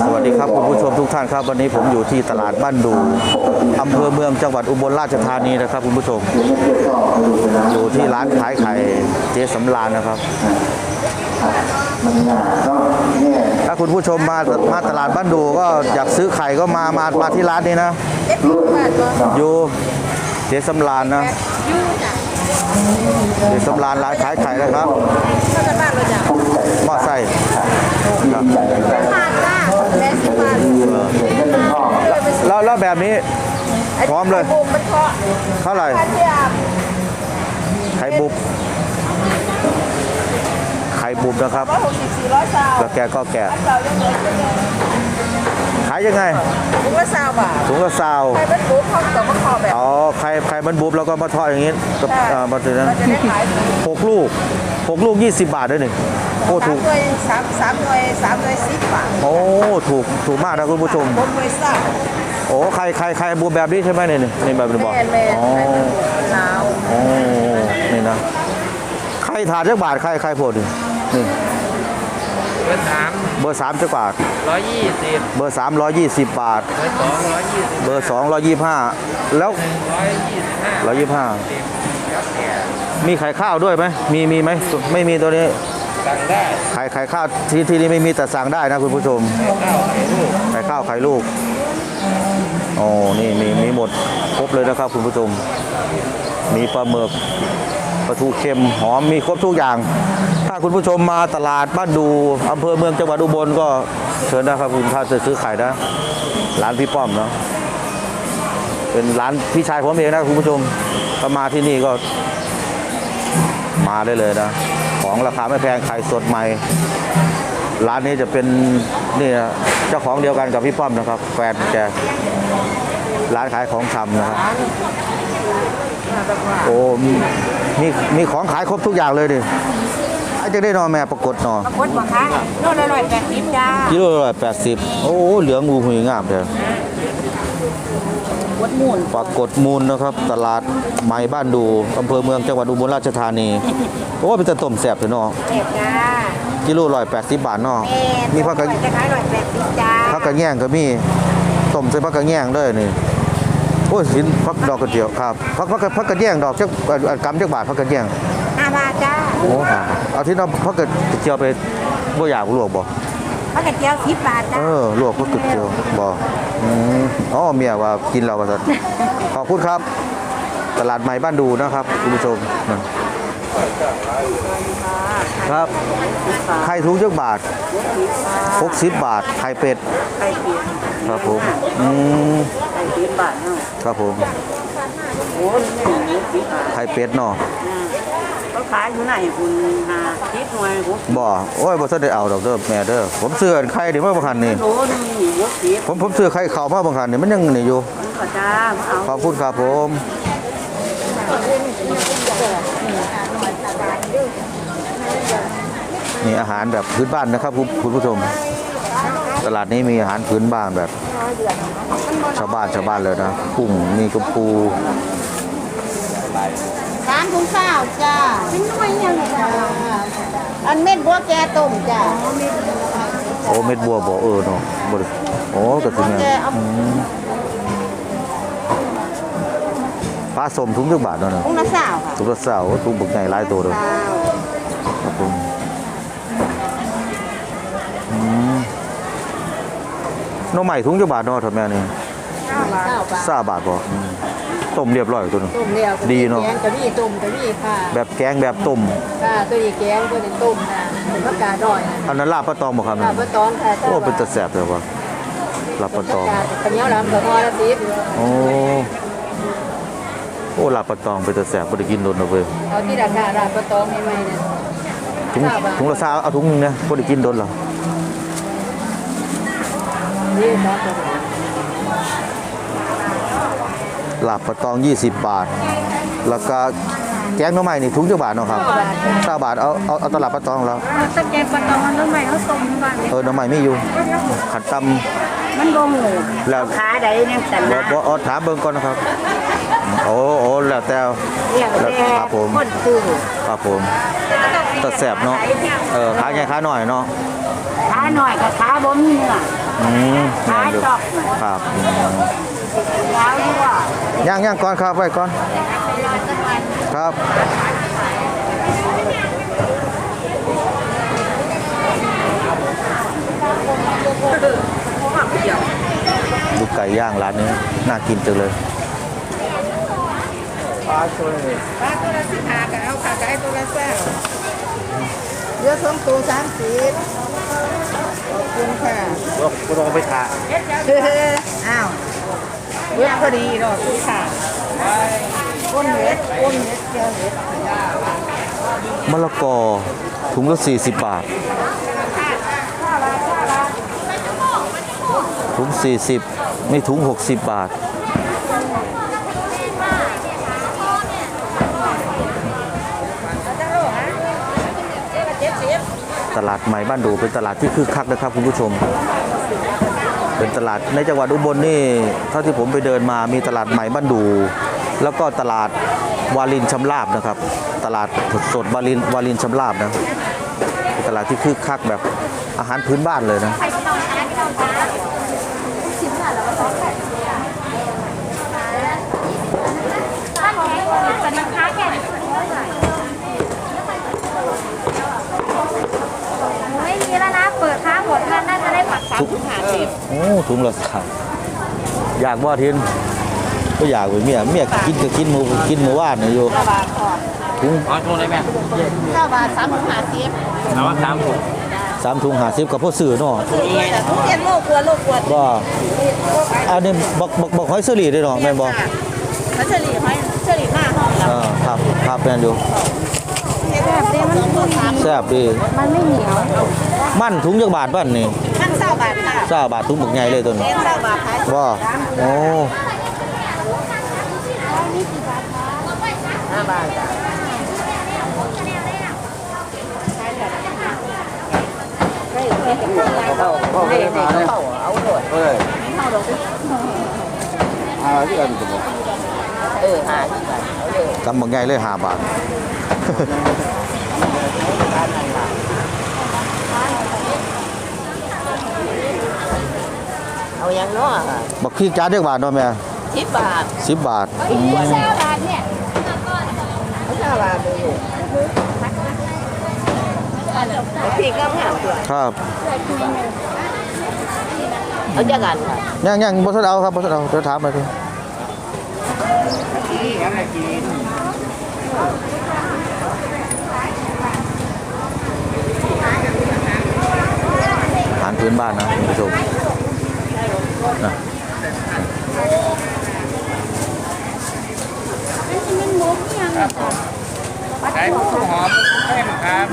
สวัสดีครับคุณผู้ชมทุกท่านครับ วันนี้ผมอยู่ที่ตลาดบ้านดูอำเภอเมืองจังหวัดอุบลราชธานีนะครับคุณผู้ชม อยู่ที่ร้านขายไข่เจ๊สำรานนะครับถ้าคุณผู้ชมมามาตลาดบ้านดูก็อยากซื้อไข่ก็มามามาที่ร้านนี้นะอยู่เจ๊สำรานนะเจ๊สำรานร้านขายไข่นะครับหม้อไส้ครับ บาทละแปดสิบบาท แล้วแล้วแบบนี้ พร้อมเลยบุกมันเพาะเท่าไหร่กระเทียมไข่บุบ ไข่บุบนะครับร้อยหกสิบสี่ร้อยซาวแล้วแกก็แกะเรายังเหลือก็ยังขายยังไง ถุงละซาวบาทถุงละซาวใครเป็นบุกเขาต้องมาขอแบบอ๋อ ไข่ไข่มันบุบแล้วก็มาทอดอย่างนี้กับใช่อ่ามาถึงนั้นเราจะได้ขายถูกหกลูกหกลูก 20 บาทด้วยนี่โอ้สาถูมกหน่วยสามสามหน่วยสามหน่วยสิบบาท โอ้ ถูก ถูกมากนะคุณผู้ชมบนหน่วยสามโอ้ไข่ไข่ไข่บุบแบบนี้ใช่ไหมเนี่ยนี่แบบนี้บอกแม่นแม่นอ๋อใครเป็นบุกมันหนาวโอ้นี่นะไข่ถาดจักบาทไข่ไข่โพดนี่นี่เบอร์สามเบอร์สามจักบาทร้อยยี่สิบเบอร์สามร้อยยี่สิบบาท เบอร์สองร้อยยี่สิบเบอร์สองร้อยยี่ห้าแล้วร้อยยี่สิบห้าร้อยยี่ห้าแล้วแต่มีไข่ข้าวด้วยไหมมีมีไหมไม่มีตัวนี้สั่งได้ไข่ไข่ข้าวที่ที่นี่ไม่มีแต่สั่งได้นะคุณผู้ชมข้าวไข่ลูกไข่ข้าวไข่ลูก โอ้นี่มีมีหมดครบเลยนะครับคุณผู้ชม มีปลาหมึกปลาทูเค็มหอมมีครบทุกอย่าง ถ้าคุณผู้ชมมาตลาดบ้านดูอำเภอเมืองจังหวัดอุบลก็เชิญนะครับคุณถ้าจะซื้อไข่นะร้านพี่ป้อมเนาะเป็นร้านพี่ชายผมเองนะคุณผู้ชมถ้ามาที่นี่ก็ มาได้เลยนะ ของราคาไม่แพงไข่สดใหม่ร้านนี้จะเป็นนี่นะเจ้าของเดียวกันกับพี่ป้อมนะครับ แฟนแก ร้านขายของชำนะครับ โอ้มีมีมีของขายครบทุกอย่างเลยดิอาจจะได้นอแม่ปรากฏนอปรากฏว่าคะโน่นอร่อยแปดสิบจ้ากิโลละแปดสิบโอ้เหลืองงูหุยงามเลยวัดมูลปรากฏมูลนะครับ ตลาดใหม่บ้านดูอำเภอเมืองจังหวัดอุบลราชธานีโอ้เป็นจะต้มแซ่บเลยเนาะเจ็บจ้ากิโลร้อยแปดสิบบาทเนาะแม่มีผักกระจะขายอร่อยแปดสิบจ้าผักกระแยงก็มี ต้มใส่ผักกระแยงด้วยนี่โอ้ยสินผักดอกกระเจียวครับผักผักกระผักกระแยงดอกจักอันอันกำจักบาทผักกระแยงห้าบาทจ้าโอ้ครับเอาที่เราผักกระเจียวไปบ่อยากลวกบ่ผักกระเจียวสิบบาทเอจ้าอลวกผักกระเจียวบ่อืมอ๋อเมียว่ากินเราว่าซั่นขอบคุณครับ ตลาดใหม่บ้านดูนะครับคุณผู้ชมนั่น ครับไข่ถุงจักบาท60บาทไข่เป็ดไข่เปียกครับผมอืมไข่เปียกบาทเนาะครับผมโอ้ยไม่หนีสิบบาทไข่เป็ดเนาะเขาขายอยู่ไหนคุณหาทิศหน่วยหัวบ่โอ้ยบ่ทันได้เอาดอกเด้อแม่เด้อผมซื้ออันไข่นี่มาบางคันนี่โลนึงนี่หัวเปียกผมผมซื้อไข่ขาวมาบางคันนี่มันยังนี่อยู่มันก็จ้าเอาขอบคุณครับผม นี่อาหารแบบพื้นบ้านนะครับคุณคุณผู้ชม ตลาดนี้มีอาหารพื้นบ้านแบบ ชาวบ้านชาวบ้านเลยนะกุ้งมีกระปูสามถุงข้าวจ้าเป็นหน่วยยังจ้าอันเม็ดบัวแกต้มจ้าโอ้เม็ดบัวบ่เออเนาะบ่ได้โอ้ก็สิแม่นอืมปลาสมถุงจักบาทเนาะนะถุงละสาวค่ะถุงละเสาถุงบักใหญ่หลายตัวเลย น้องใหม่ถุงจักบาทเนาะทำแม่นี่เก้าบาทซาบาทบ่อืมต้มเรียบร้อยตัวนึงต้มแล้วดีเนอะแกงกะหรี่ต้มกะหรี่ค่ะแบบแกงแบบต้มค่ะตัวนี้แกงตัวนี้ต้มนะเป็นผักกาดดอยนะอันนั้นลาบปลาตองบ่ครับค่ะนี่ปลาตองค่ะโอ้เป็นตะแสบเลยว่ะลาบปลาตองค่ะข้าวเหนียวหลามกับฮอละสิบโอ้โอ้ลาบปลาตองเป็นตะแสบบ่ได้กินโดนเอาเว้ยเอาที่ราคาร้านปลาตองใหม่ๆเนี่ยถุงถุงละซาเอาถุงหนึงนะบ่ได้กินโดนหรอ นี่ครับลาบปลาตอง 20 บาท แล้วก็แกงหน่อไม้นี่ถุงจักบาทเนาะครับ9บาทเอาเอาเอาตลาดปลาตองแล้วตะแกรงปลาตองมันต้นใหม่เขาต้มบ้านเออหน่อไม้มีอยู่ขัดตำมันบ่หมูแล้วขาใดเนี่ยสันบ่นะบ่เอาถามเบิ่งก่อนนะครับ โอ้โอ้แล้วแต่ เรียกแต่ครับผม คนซื้อครับผมตัดแสบเนาะเออขายไงขายหน่อยเนาะขาขาหน่อยกับขาบ่มีเนื้อ อืมขาแม่นอยู่จอกครับอืมยาวดีกว่าย่างย่างก่อนครับไปก่อน ครับดูไก่ย่างร้านนี้น่ากินจังเลย ปลาช่วยปลาตัวละสิบห้าก็เอาค่ะไก่ตัวละแซ่บเยอะสองตัวสามสิบ ขอบคุณค่ะก็ก็ต้องไปขาอ้าวเลือกพอดีเนาะคุณค่ะก้นเห็ดก้นเห็ดเจียวเห็ดมะละกอถุงละ40 บาท ถุง 40 ไม่ถุง 60 บาท ตลาดใหม่บ้านดูเป็นตลาดที่คึกคักนะครับคุณผู้ชม เป็นตลาดในจังหวัดอุบลนี่เท่าที่ผมไปเดินมามีตลาดใหม่บ้านดู แล้วก็ตลาดวาลินชำราบนะครับ ตลาดสดวาลินวาลินชำราบนะตลาดที่คึกคักแบบอาหารพื้นบ้านเลยนะ ไม่มีแล้วนะ เปิดค้าหมดแล้วน่าจะได้ผักสามถุงหาสิบ โอ้ ถุงละสามอยากว่าเทียนก็อยากไปเมียเมียกินก็กินหมูกินหมูว่านเนี่ยอยู่ถุงอ๋อช่วงไหนแม่เก้าบาทสามถุงห้าสิบเอาว่าสามถุงสามถุงหาสิบกับพ่อซื้อเนาะถุงเจ็ดโลกลัวโลกกวดว่าอันนี้บอกบอกบอกหอยเสลีได้หรอแม่นบอกมันเฉลี่ยไหมเฉลี่ยหน้าห้องเราอ่าครับครับแม่นอยู่แบบนี้มันตัวสามแซ่บดีมันไม่เหนียว มั่นถุงจักบาทบ้านนี่ขั้นเศร้าบาทค่ะซาบาทถุงบักใหญ่เลยตัวนี้เลี้ยงเศร้าบาทขายว่าโอ้ห้าบาทจ้ะเข้าเข้าไปมาเลยเอาเลยเฮ้ยเอาที่กันผมเออห้าสิบบาทเอาเลยกำบักใหญ่เลยห้าบาท เอายังเนาะบักพี่จานจักบาทเนาะแม่สิบบาทสิบบาทอืมแช่บาทเนี่ยเอาห้าบาทเลยเอาพี่ก็ห้าตัวครับเอาจะกันค่ะยังยังบ่ทันเอาครับบ่ทันเอาเดี๋ยวถามมาทีอะไรกินอาหารพื้นบ้านนะคุณผู้ชม นะใช้หมูหอมแห้งครับ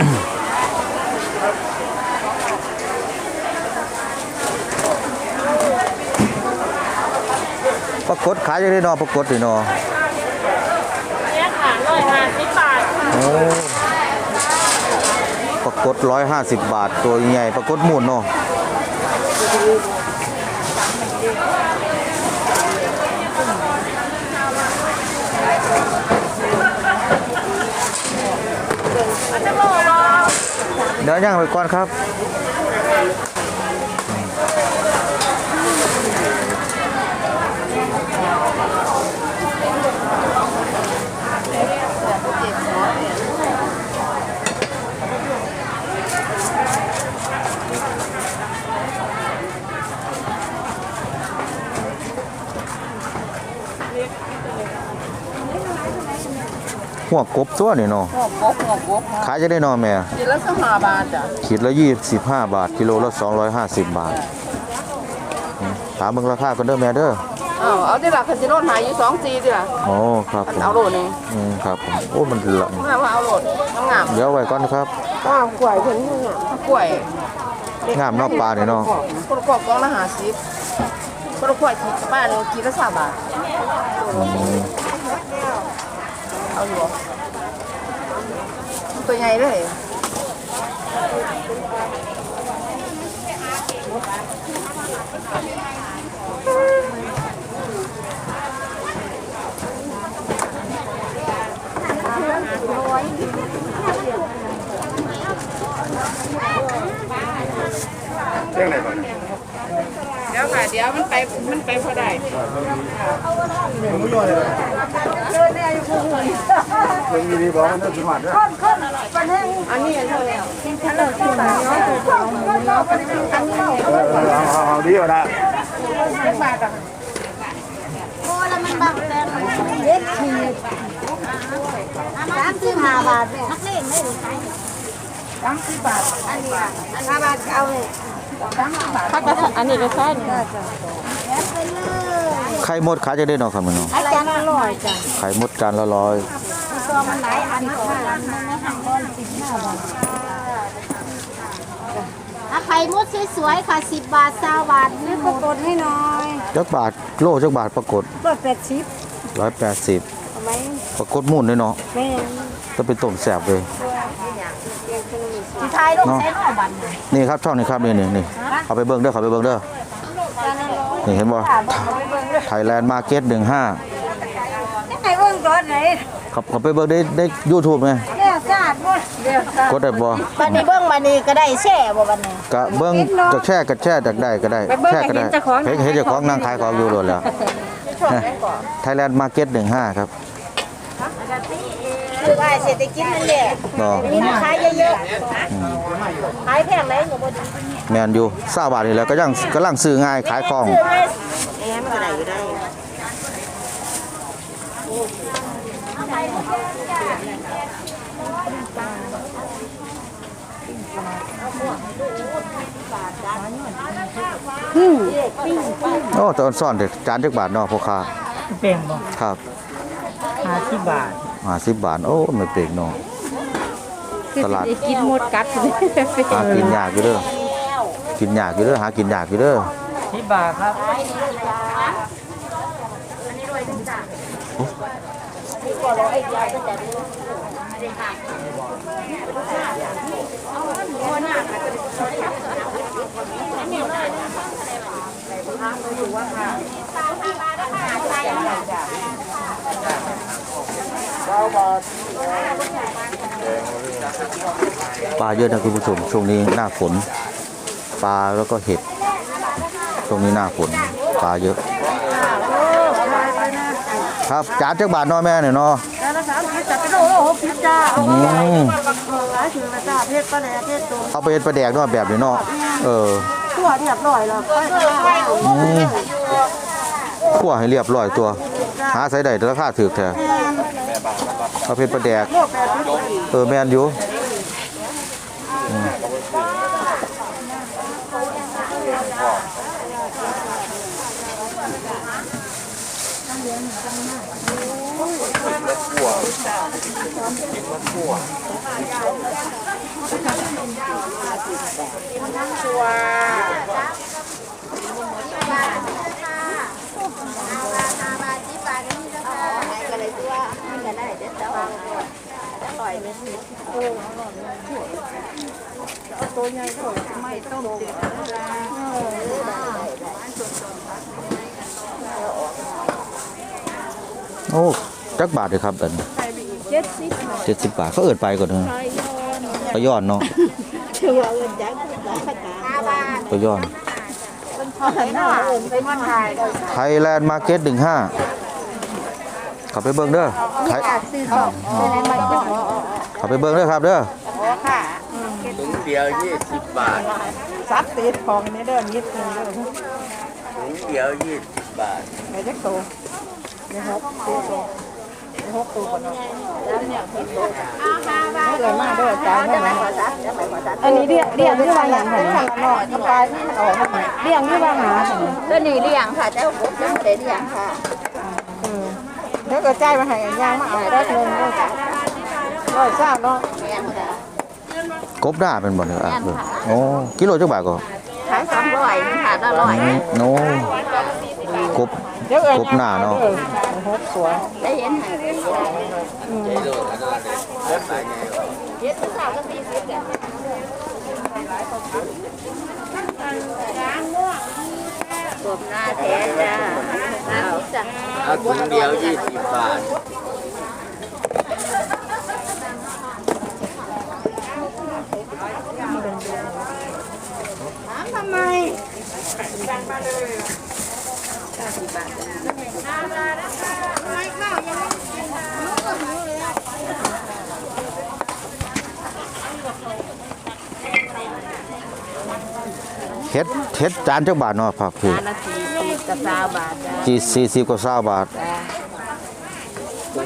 อืมปรากฏขายยังได้เน อปรากฏนี่เนอเนี่ยค่ะร้อยห้าสิบบาทโอ้ปรากฏร้อยห้าสิบบาท ตัวใหญ่ปรากฏหมุนเนาะเดี๋ยวย่างไปก่อนครับ หัวกบตัวนี่เนาะหัวกบหัวกบขายจะได้เนอแม่กินละสิบห้าบาทจ้ะขีดละ25บาท กิโลละ250บาทอืมถามเบิ่งราคากันเด้อแม่เด้อ เอาเอาที่หลักคันจะโดนหายอยู่สองจีที่หลักโอ้ครับผมเอาโหลดนึงอืมครับผมโอ้มันละมาว่าเอาโหลดงามเดี๋ยวไว้ก่อนครับอ้าวกล้วยเพิ่นนี่งามกล้วยงามเนอกปลาเนี่ยเนาะคนละกอกกองละห้าสิบคนละกล้วยขีดบ้านขีดละสามบาทอืมเอาอยู่บ่ตัวใหญ่เลย รื่องไหนบ้างเดี๋ยวค่ะเดี๋ยวมันไปมันไปพอได้มันมีดีบอกว่าน่าสมัครด้วยอันนี้เท่าแล้วเอาดีกว่านะโอ้แล้วมันบักแปลงเด็ดขีสามสิบห้าบาทนักเลงไม่ได้ขายสามสิบบาทอันนี้ห้าบาทเอาเลย ถ้าก็อันนี้ก็ใช่ไปเลยไข่มดขายจะได้เนาะครับมันเนาะอาจารย์อร่อยจ้ะไข่มดจานละร้อยตัวมันหลายอันกว่าอันมันไม่ทำก้อนสิบห้าบาทอะไข่มดสวยๆค่ะสิบบาทสาบาทนี่ปรากฏให้หน่อยจักบาทโลจักบาทปรากฏเปิดแปดชิปร้อยแปดสิบเอาไหมปรากฏมุ่นเลยเนาะแม่จะเป็นต้มแสบเลยที่ไทยลงใช้หน่อบันนี่ครับช่องนี้ครับนี่นี่นี่เอาไปเบิ้งเด้อเขาไปเบิ้งเด้อนี่เห็นบ่ไทยแลนด์มาร์เก็ตหนึ่งห้าไอ้เบิ้งก่อนไหนเขาเขาไปเบิ้งได้ได้ยูทูบไงเลี้ยวซาดหมดเลี้ยวซาดกดได้บ่บันนี้เบิ้งบันนี้ก็ได้แช่บ่บันนี้กะเบิ้งจะแช่กะแช่จากได้ก็ได้แช่ก็ได้เห็นเห็นเจ้าของนั่งขายของอยู่โดนแล้วไทยแลนด์มาร์เก็ตหนึ่งห้าครับ คือว่าเศรษฐกิจมันแย่เนาะมีลูกค้าเยอะๆขายแพงไหนหนูบ่ดีแมนอยู่ทราบาทนี่แหล้วก็ยังกำลังซื้อง่ายขายของ ซื้อให้แหมมันก็ได้อยู่ได้โอ้ตอนซ่อนเด็กจานจักบาทเนาะพ่อค้าเป่งบ่ครับห้าสิบบาท ห้าสิบบาท โอ้ไม่เปกเนาะตลาดกินหมดกัดหากินยากอยู่เด้อกินยากอยู่เด้อหากินยากอยู่เด้อสิบบาทครับ ปลาเยอะนะคุณผู้ชมช่วงนี้หน้าฝนปลาแล้วก็เห็ดช่วงนี้หน้าฝนปลาเยอะ ครับจานจักบาทเนาะแม่เนี่ยเนาะแล้วละสามสิบจัดเป็นโลโลหกสิบจ้าเอาอืมหลายถึงนะจ้าเพชรปลาแหนเพชรตัวเอาไปเฮ็ดปลาแดกเนาะแบบนี้เนาะเออทั่วเรียบร้อยแล้วไปไปอืมคั่วให้เรียบร้อยตัว หาใส่ได้ราคาถูกแท้ เอาเป็นปลาแดก เออแม่นอยู่ อืมโอ้จักบาทเลยครับแบบนี้เจ็ดสิบบาทเขาเอิดไปก่อนเถอะไปย้อนเนาะไปย้อนหน้าเอิญไปมาถ่ายไทยแลนด์มาร์เก็ตหนึ่งห้าขับไปเบิ้งเด้อไทยซื้อของไปไหนมาก็ ขับไปเบิ้งเด้อครับเด้อถุงเดียวยี่สิบบาทซัดตีดของนี่เด้อนิดนึงเด้อถุงเดียวยี่สิบบาทไหนจักโตนะครับหกตัวก่อนเนาะเอาห้าบาทเลยมาเด้อจ่ายมาขอซักจะไปขอซักอันนี้เรียกเรียกที่ว่าอย่างไรเป็นขันละเนาะสบายนี่มันออกมาเรียกที่ว่าหาค่ะตัวนี้เลี้ยงค่ะเจ้าปุ๊บยังไม่ได้เลี้ยงค่ะเดี๋ยวก็จ่ายมาให้ย่างมาเอาได้เงินด้วย ร้อยเศร้าเนาะแม่นค่ะกบหน้าเป็นบ่เนี่ยอะโอ้กิโลจักบาทก็ขายสองร้อยค่ะละร้อยอืมโนกบเดี๋ยวเอ้ยกบหน้าเนาะหกสวยได้เห็นไหมใจโลดแล้วก็ได้กบหน้าแท้จ้าเอาจ้ะเอาถุงเดียวยี่สิบบาท ถามทำไมเฮ็ดเฮ็ดจานจักบาทเนาะผักคือจานละสี่สิบกับสามบาทจ้าจีสี่สิบกว่า20บาท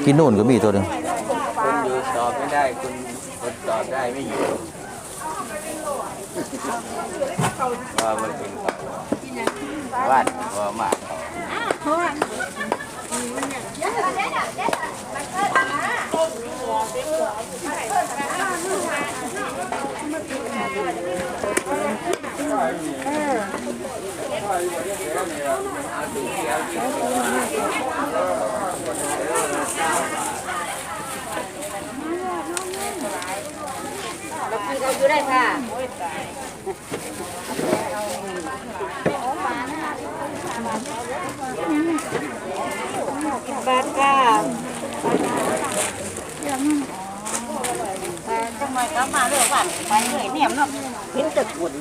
กินนู่นก็มีตัวหนึงคนอยู่ตอบไม่ได้คนคนตอบได้ไม่อยู่ ว่ามันเป็นวาดว่ามากเเราอยู่ได้ค่ะบาทค่ะจังหวะก็มาเรื่องวันไปเลยเนี่ยมันเห็นตึกบุญ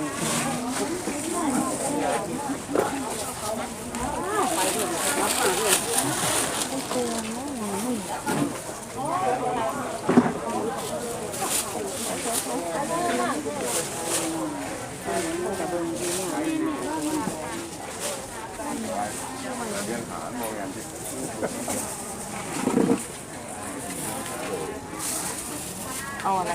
เอาอะไร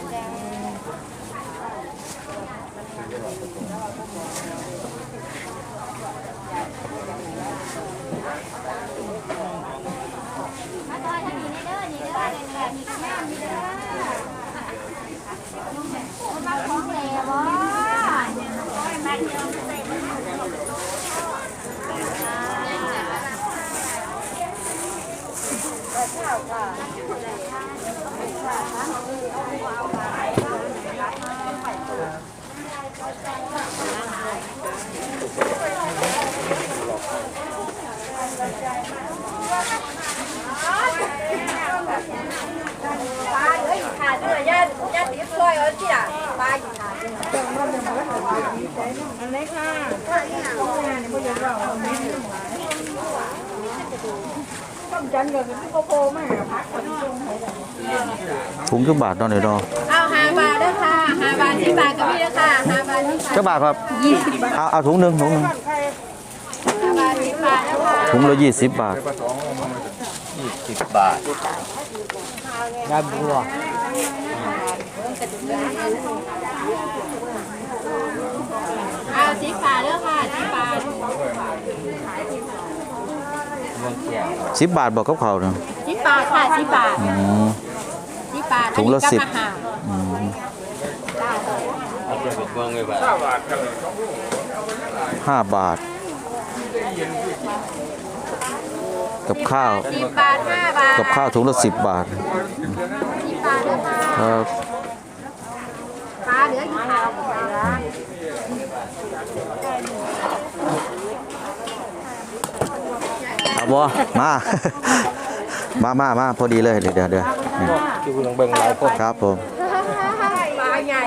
ถุงจักบาทเนาะเนี่ยเนาะเอาห้าบาทด้วยค่ะห้าบาทที่บาทก็มีด้วยค่ะห้าบาทที่บาทจักบาทครับ20บาทเอาเอาถุงหนึงถุงหนึงห้าบาทที่บาทนะคะถุงละ20บาทยี่สิบบาทยาบัวเอาสิบบาทด้วยค่ะสิบบา ทเมืองเชียง10บาทบอกกับเขาเนาะสิบบาทค่ะสิบบาทอืม สิบบาทถุงละอันนี้สิบก็อาหารอืมเอาไปเป็นเมืองเลยบาทห้าบาท กับข้าว สิบบาทห้าบาทกับข้าวถุงละ10บาทสิบบาทด้วยค่ะครับ ปลาเหลืออยู่ค่ะเอาบ่มา มามามาพอดีเลยเดี๋ยวเดี๋ยวเดี๋ยวอยู่ลงเบิ่งหลายคนครับผมปลาใหญ่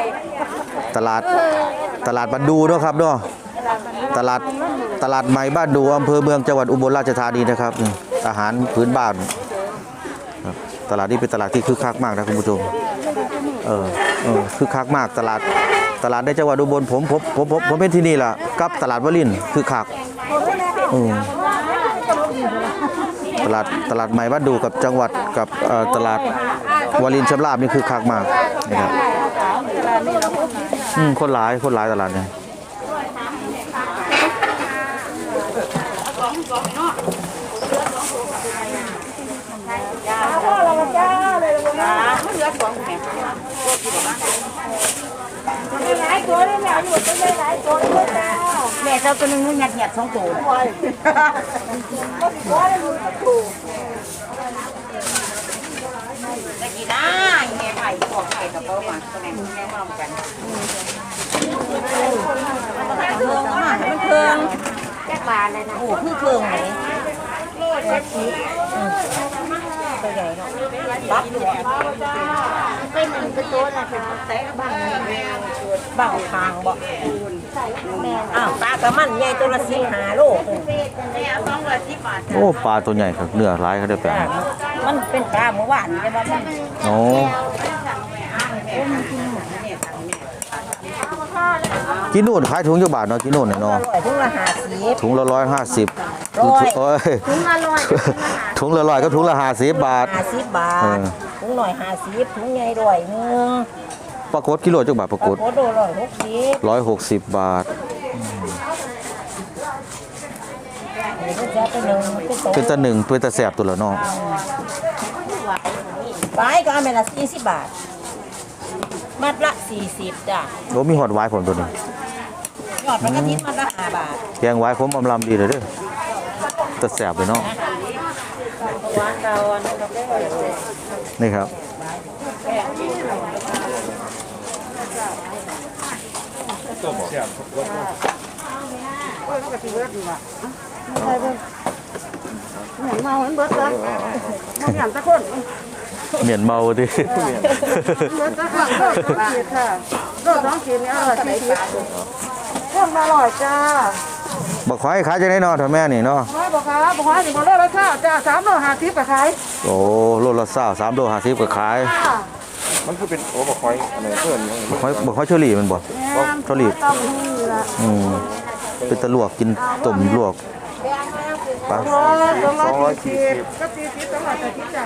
ตลาดตลาดบันดูเนาะครับเนาะตลาดตลาดใหม่บ้านดูอำเภอเมืองจังหวัดอุบลราชธานีนะครับนี่อาหารพื้นบ้านครับตลาดนี้เป็นตลาดที่คึกคักมากนะคุณผู้ชมเออเออคึกคักมากตลาดตลาดในจังหวัดอุบลผมผมผมผมผมเป็นที่นี่ล่ะกับตลาดวลินทร์คึกคักอืม ตลาดตลาดใหม่บ้านดูกับจังหวัดกับตลาดวารินชำราบนี่คือคักมากนะครับอืมคนหลายคนหลายตลาดเนี่ยแม่เจ้าตัวนึงหยัดหยัดสองตัวตะกี้นะแม่ไผ่พวกไผ่กับเขามาตรงไหนแม่มากันเคืองมามันเคืองแค่บาทเลยนะโอ้คือเคืองไหน รับอยู่เป็นหนึ่งเป็นตัวละค่ะแต่บางบ้างทางบ่แม่อ้าวตากระมันใหญ่ตัวละสิบห้าโลสองร้อยสิบบาทโอ้ปลาตัวใหญ่ครับเนื้อหลายเขาได้แปลงมันเป็นปลาเมื่อวานใช่ไหมมันโอ้กินนู่นขายถุงจักบาทเนาะกินนู่นเนี่ยอเนาะร่อยทุกละห้าสิบถุงละร้อยห้าสิบ ร้อยโอ้ยถุงละร้อยถุงละร้อยก็ถุงละห้าสิบบาทห้าสิบบาเอทอถุงหน่อยห้าสิบถุงใหญ่ร้อยหนึงปรากฏกิโลจักบาทปรากฏโคโดร้อยหกสิบร้อยหกสิบบาทเดี๋ยวจะไปหนึ่งเป็นโตเป็นตะหนึ่งเป็นตะแสบตัวละเนาะไปก็เอาไปละสี่สิบบาท มัดละสี่สิบจ้ะโอ้มีหอดไว้ผมตัวนี้ยอดมันก็ทิ้งมัดละห้าบาทแกงไว้ผมอำลำดีเลยเด้อ ตะแสบเลยเนาะนี่ครับเหมือนเมาเหมือนเบิร์ดเลยมันหยาบตะคนเหมียนเมาดิเบิร์ดตะคนก็สองขีดค่ะโลสองขีดนี่อร่อยสี่สิบเครื่องอร่อยจ้า บอกขอให้ขายจะได้เนาะท่าแม่นี่เนาะร้อยบอกครับบอกว่าสิบโลละข้าวจ้าสามโลห้าสิบกับขายโอ้โลละเศร้าสามโลห้าสิบก็ขายมันคือเป็นโอ้บอกคอยอะไรเพื่อนยังบอกขอบอกขอเชอรี่มันบ่ เท่าไหร่ ต้องมีละอืมเป็นตะลวกกินต้มลวกปลาร้อยสองร้อยสี่สิบก็สี่สิบสองร้อยแปดสิบจ้า